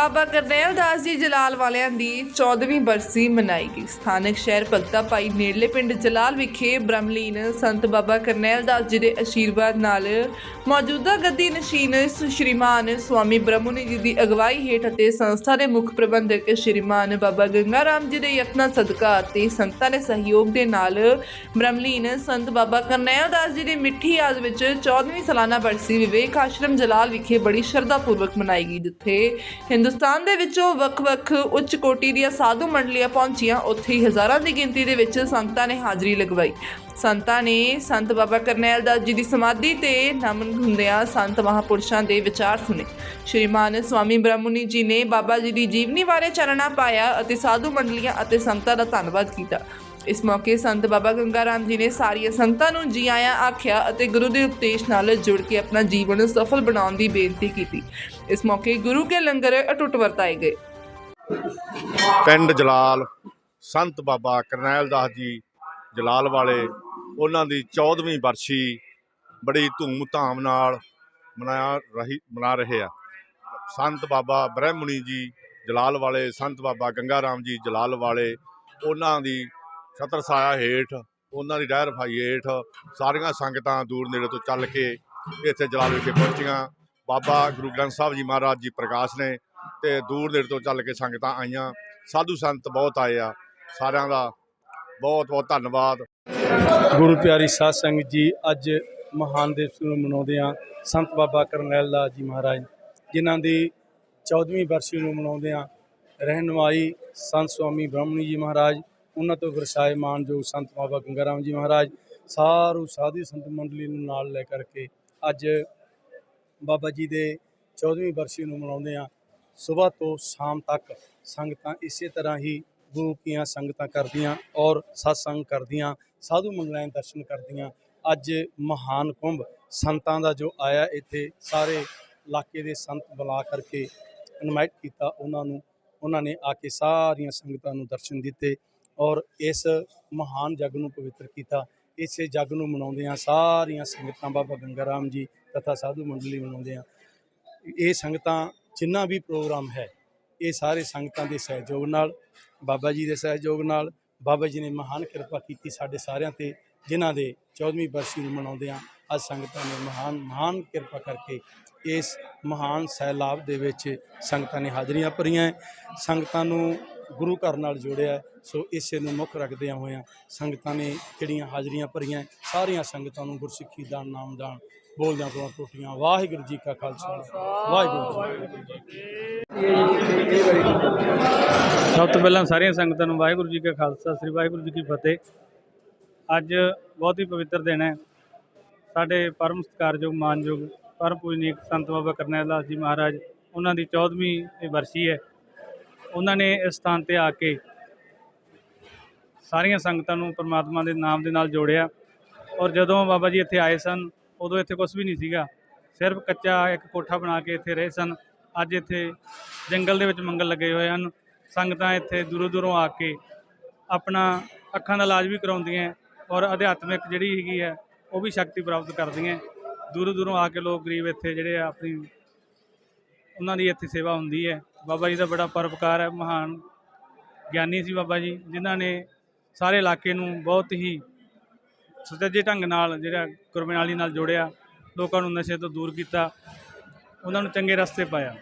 ਬਾਬਾ ਕਰਨੈਲ ਦਾਸ ਜੀ ਜਲਾਲ ਵਾਲਿਆਂ ਦੀ 14ਵੀਂ ਬਰਸੀ ਮਨਾਈ ਗਈ। ਸਥਾਨਕ ਸ਼ਹਿਰ ਭਗਤਾ ਭਾਈ ਨੇੜਲੇ ਪਿੰਡ ਜਲਾਲ ਵਿਖੇ ਬ੍ਰਹਮਲੀਨ ਸੰਤ ਬਾਬਾ ਕਰਨੈਲ ਦਾਸ ਜੀ ਦੇ ਅਸ਼ੀਰਵਾਦ ਨਾਲ ਮੌਜੂਦਾ ਗੱਦੀ ਨਸ਼ੀਨ ਸ਼੍ਰੀਮਾਨ ਸਵਾਮੀ ਬ੍ਰਹਮੁਨੀ ਜੀ ਦੀ ਅਗਵਾਈ ਹੇਠ ਅਤੇ ਸੰਸਥਾ ਦੇ ਮੁੱਖ ਪ੍ਰਬੰਧਕ ਸ਼੍ਰੀਮਾਨ ਬਾਬਾ ਗੰਗਾ ਰਾਮ ਜੀ ਦੇ ਯਤਨਾਂ ਸਦਕਾ ਅਤੇ ਸੰਗਤਾਂ ਦੇ ਸਹਿਯੋਗ ਦੇ ਨਾਲ ਬ੍ਰਹਮਲੀਨ ਸੰਤ ਬਾਬਾ ਕਰਨੈਲ ਦਾਸ ਜੀ ਦੀ ਮਿੱਠੀ ਯਾਦ ਵਿੱਚ 14ਵੀਂ ਸਾਲਾਨਾ ਬਰਸੀ ਵਿਵੇਕ ਆਸ਼ਰਮ ਜਲਾਲ ਵਿਖੇ ਬੜੀ ਸ਼ਰਧਾ ਪੂਰਵਕ ਮਨਾਈ ਗਈ, ਜਿੱਥੇ ਹਿੰਦੂ ਹਿੰਦੁਸਤਾਨ ਦੇ ਵਿੱਚੋਂ ਵੱਖ-ਵੱਖ ਉੱਚ ਕੋਟੀ ਦੀਆਂ ਸਾਧੂ ਮੰਡਲੀਆਂ ਪਹੁੰਚੀਆਂ। ਉੱਥੇ ਹੀ ਹਜ਼ਾਰਾਂ ਦੀ ਗਿਣਤੀ ਦੇ ਵਿੱਚ ਸੰਗਤਾਂ ਨੇ ਹਾਜ਼ਰੀ ਲਗਵਾਈ। ਸੰਤਾਂ ਨੇ ਸੰਤ ਬਾਬਾ ਕਰਨੈਲ ਦਾਸ ਜੀ ਦੀ ਸਮਾਧੀ ਤੇ ਨਮਨ ਹੁੰਦਿਆਂ ਸੰਤ ਮਹਾਪੁਰਸ਼ਾਂ ਦੇ ਵਿਚਾਰ ਸੁਨੇ ਸ਼੍ਰੀਮਾਨ ਸਵਾਮੀ ਬ੍ਰਹਮੁਨੀ ਜੀ ਨੇ ਬਾਬਾ ਜੀ ਦੀ ਜੀਵਨੀ ਬਾਰੇ ਚਾਨਣਾ ਪਾਇਆ ਅਤੇ ਸਾਧੂ ਮੰਡਲੀਆਂ ਅਤੇ ਸੰਤਾਂ ਦਾ ਧੰਨਵਾਦ ਕੀਤਾ। ਇਸ ਮੌਕੇ ਸੰਤ ਬਾਬਾ ਗੰਗਾ ਰਾਮ ਜੀ ਨੇ ਸਾਰੀਆਂ ਸੰਗਤਾਂ ਨੂੰ ਜੀ ਆਇਆਂ ਆਖਿਆ ਅਤੇ ਗੁਰੂ ਦੇ ਉਪਦੇਸ਼ ਨਾਲ ਜੁੜ ਕੇ ਆਪਣਾ ਜੀਵਨ ਸਫਲ ਬਣਾਉਣ ਦੀ ਬੇਨਤੀ ਕੀਤੀ। ਇਸ ਮੌਕੇ ਗੁਰੂ ਕੇ ਲੰਗਰ ਅਟੁੱਟ ਵਰਤਾਏ ਗਏ। ਪਿੰਡ ਜਲਾਲ, ਸੰਤ ਬਾਬਾ ਕਰਨੈਲ ਦਾਸ ਜੀ ਜਲਾਲ ਵਾਲੇ, ਉਹਨਾਂ ਦੀ 14ਵੀਂ ਬਰਸੀ ਬੜੀ ਧੂਮ-ਧਾਮ ਨਾਲ ਮਨਾਇਆ ਰਹੀ, ਮਨਾ ਰਹੇ ਆ। ਸੰਤ ਬਾਬਾ ਬ੍ਰਹਮਣੀ ਜੀ ਜਲਾਲ ਵਾਲੇ, ਸੰਤ ਬਾਬਾ ਗੰਗਾ ਰਾਮ ਜੀ ਜਲਾਲ ਵਾਲੇ, ਉਹਨਾਂ ਦੀ ਛਤਰ ਛਾਇਆ ਹੇਠ, ਉਹਨਾਂ ਦੀ ਡਹਿਰ ਰਫਾਈ ਹੇਠ, ਸਾਰੀਆਂ ਸੰਗਤਾਂ ਦੂਰ ਨੇੜੇ ਤੋਂ ਚੱਲ ਕੇ ਇੱਥੇ ਜਲਾਲ ਵਿਖੇ ਪਹੁੰਚੀਆਂ। ਬਾਬਾ ਗੁਰੂ ਗ੍ਰੰਥ ਸਾਹਿਬ ਜੀ ਮਹਾਰਾਜ ਜੀ ਪ੍ਰਕਾਸ਼ ਨੇ ਤੇ ਦੂਰ ਨੇੜੇ ਤੋਂ ਚੱਲ ਕੇ ਸੰਗਤਾਂ ਆਈਆਂ। ਸਾਧੂ ਸੰਤ ਬਹੁਤ ਆਏ ਆ। ਸਾਰਿਆਂ ਦਾ ਬਹੁਤ ਬਹੁਤ ਧੰਨਵਾਦ। ਗੁਰੂ ਪਿਆਰੀ ਸਾਧ ਸੰਗਤ ਜੀ, ਅੱਜ ਮਹਾਨ ਦਿਵਸ ਨੂੰ ਮਨਾਉਂਦੇ ਆ ਸੰਤ ਬਾਬਾ ਕਰਨੈਲ ਦਾਸ ਜੀ ਮਹਾਰਾਜ, ਜਿਨ੍ਹਾਂ ਦੀ 14ਵੀਂ ਬਰਸੀ ਨੂੰ ਮਨਾਉਂਦੇ ਆ ਰਹਿਨਮਾਈ ਸੰਤ ਸਵਾਮੀ ਬ੍ਰਹਮਣੀ ਜੀ ਮਹਾਰਾਜ ਉਹਨਾਂ ਤੋਂ ਵਰਸਾਏ ਮਾਨਯੋਗ ਸੰਤ ਬਾਬਾ ਗੰਗਾ ਰਾਮ ਜੀ ਮਹਾਰਾਜ, ਸਾਰੂ ਸਾਧੀ ਸੰਤ ਮੰਡਲੀ ਨੂੰ ਨਾਲ ਲੈ ਕਰਕੇ ਅੱਜ ਬਾਬਾ ਜੀ ਦੇ 14ਵੀਂ ਬਰਸੀ ਨੂੰ ਮਨਾਉਂਦੇ ਆ ਸਵੇਰ ਤੋਂ ਸ਼ਾਮ ਤੱਕ ਸੰਗਤਾਂ ਇਸੇ ਤਰ੍ਹਾਂ ਹੀ ਗੁਰੂ ਕੀਆਂ ਸੰਗਤਾਂ ਕਰਦੀਆਂ ਔਰ ਸਤਸੰਗ ਕਰਦੀਆਂ, ਸਾਧੂ ਮੰਗਲਾਂ ਦੇ ਦਰਸ਼ਨ ਕਰਦੀਆਂ। ਅੱਜ ਮਹਾਨ ਕੁੰਭ ਸੰਤਾਂ ਦਾ ਜੋ ਆਇਆ ਇੱਥੇ, ਸਾਰੇ ਇਲਾਕੇ ਦੇ ਸੰਤ ਬੁਲਾ ਕਰਕੇ ਇਨਵਾਈਟ ਕੀਤਾ ਉਹਨਾਂ ਨੂੰ। ਉਹਨਾਂ ਨੇ ਆ ਕੇ ਸਾਰੀਆਂ ਸੰਗਤਾਂ ਨੂੰ ਦਰਸ਼ਨ ਦਿੱਤੇ। ਔਰ ਇਸ ਮਹਾਨ ਜਗ ਨੂੰ ਪਵਿੱਤਰ ਕੀਤਾ। ਇਸੇ ਜਗ ਨੂੰ ਮਨਾਉਂਦਿਆਂ ਸਾਰੀਆਂ ਸੰਗਤਾਂ ਬਾਬਾ ਗੰਗਾ ਰਾਮ ਜੀ ਤਥਾ ਸਾਧੂ ਮੰਡਲੀ ਮਨਾਉਂਦਿਆਂ ਇਹ ਸੰਗਤਾਂ ਜਿੰਨਾ ਵੀ ਪ੍ਰੋਗਰਾਮ ਹੈ, ਇਹ ਸਾਰੇ ਸੰਗਤਾਂ ਦੇ ਸਹਿਯੋਗ ਨਾਲ, ਬਾਬਾ ਜੀ ਦੇ ਸਹਿਯੋਗ ਨਾਲ, ਬਾਬਾ ਜੀ ਨੇ ਮਹਾਨ ਕਿਰਪਾ ਕੀਤੀ ਸਾਡੇ ਸਾਰਿਆਂ ਤੇ, ਜਿਨ੍ਹਾਂ ਦੇ 14ਵੀਂ ਬਰਸੀ ਨੂੰ ਮਨਾਉਂਦੇ ਆ ਅੱਜ ਸੰਗਤਾਂ ਨੇ ਮਹਾਨ ਮਹਾਨ ਕਿਰਪਾ ਕਰਕੇ ਇਸ ਮਹਾਨ ਸੈਲਾਬ ਦੇ ਵਿੱਚ ਸੰਗਤਾਂ ਨੇ ਹਾਜ਼ਰੀਆਂ ਭਰੀਆਂ ਹੈ। ਸੰਗਤਾਂ ਨੂੰ ਗੁਰੂ ਘਰ ਨਾਲ ਜੋੜਿਆ ਹੈ। ਸੋ ਇਸੇ ਨੂੰ ਮੁੱਖ ਰੱਖਦਿਆਂ ਹੋਇਆਂ ਸੰਗਤਾਂ ਨੇ ਜਿਹੜੀਆਂ ਹਾਜ਼ਰੀਆਂ ਭਰੀਆਂ ਸਾਰੀਆਂ ਸੰਗਤਾਂ ਨੂੰ ਗੁਰਸਿੱਖੀ ਦਾ ਨਾਮ ਦਾਨ, ਬੋਲਦਿਆਂ ਤੋਂ ਟੋਟੀਆਂ, ਵਾਹਿਗੁਰੂ ਜੀ ਕਾ ਖਾਲਸਾ, ਵਾਹਿਗੁਰੂ ਜੀ ਕੀ ਫਤਿਹ। ਸਭ ਤੋਂ ਪਹਿਲਾਂ ਸਾਰੀਆਂ ਸੰਗਤਾਂ ਨੂੰ ਵਾਹਿਗੁਰੂ ਜੀ ਕਾ ਖਾਲਸਾ, ਸ੍ਰੀ ਵਾਹਿਗੁਰੂ ਜੀ ਕੀ ਫਤਿਹ। ਅੱਜ ਬਹੁਤ ਹੀ ਪਵਿੱਤਰ ਦਿਨ ਹੈ। ਸਾਡੇ ਪਰਮ ਸਤਿਕਾਰਯੋਗ, ਮਾਨਯੋਗ, ਪਰਮ ਪੂਜਨੀਕ ਸੰਤ ਬਾਬਾ ਕਰਨੈਲ ਦਾਸ ਜੀ ਮਹਾਰਾਜ, ਉਹਨਾਂ ਦੀ 14ਵੀਂ ਇਹ ਵਰਸੀ ਹੈ। ਉਹਨਾਂ ਨੇ ਇਸ ਸਥਾਨ ਤੇ ਆ ਕੇ ਸਾਰੀਆਂ ਸੰਗਤਾਂ ਨੂੰ ਪਰਮਾਤਮਾ ਦੇ ਨਾਮ ਦੇ ਨਾਲ ਜੋੜਿਆ। ਔਰ ਜਦੋਂ ਬਾਬਾ ਜੀ ਇੱਥੇ ਆਏ ਸਨ, ਉਦੋਂ ਇੱਥੇ ਕੁਝ ਵੀ ਨਹੀਂ ਸੀਗਾ। ਸਿਰਫ ਕੱਚਾ ਇੱਕ ਕੋਠਾ ਬਣਾ ਕੇ ਇੱਥੇ ਰਹੇ ਸਨ। ਅੱਜ ਇੱਥੇ ਜੰਗਲ ਦੇ ਵਿੱਚ ਮੰਗਲ ਲੱਗੇ ਹੋਏ ਹਨ। ਸੰਗਤਾਂ ਇੱਥੇ ਦੂਰੋਂ ਦੂਰੋਂ ਆ ਕੇ ਆਪਣਾ ਅੱਖਾਂ ਦਾ ਇਲਾਜ ਵੀ ਕਰਾਉਂਦੀਆਂ ਔਰ ਅਧਿਆਤਮਿਕ ਜਿਹੜੀ ਹੈਗੀ ਹੈ, ਉਹ ਵੀ ਸ਼ਕਤੀ ਪ੍ਰਾਪਤ ਕਰਦੀਆਂ ਦੂਰੋਂ ਦੂਰੋਂ ਆ ਕੇ ਲੋਕ ਗਰੀਬ ਇੱਥੇ ਜਿਹੜੇ ਆ, ਆਪਣੀ ਉਹਨਾਂ ਦੀ ਇੱਥੇ ਸੇਵਾ ਹੁੰਦੀ ਹੈ। ਬਾਬਾ ਜੀ ਦਾ ਬੜਾ ਪਰਪਕਾਰ ਹੈ, ਮਹਾਨ ਗਿਆਨੀ ਸੀ ਬਾਬਾ ਜੀ, ਜਿਨ੍ਹਾਂ ਨੇ ਸਾਰੇ ਇਲਾਕੇ ਨੂੰ ਬਹੁਤ ਹੀ ਸੁਚੱਜੇ ਢੰਗ ਨਾਲ ਜਿਹੜਾ ਕੁਰਬਾਨੀ ਨਾਲ ਜੋੜਿਆ, ਲੋਕਾਂ ਨੂੰ ਨਸ਼ੇ ਤੋਂ ਦੂਰ ਕੀਤਾ, ਉਹਨਾਂ ਨੂੰ ਚੰਗੇ ਰਸਤੇ ਪਾਇਆ।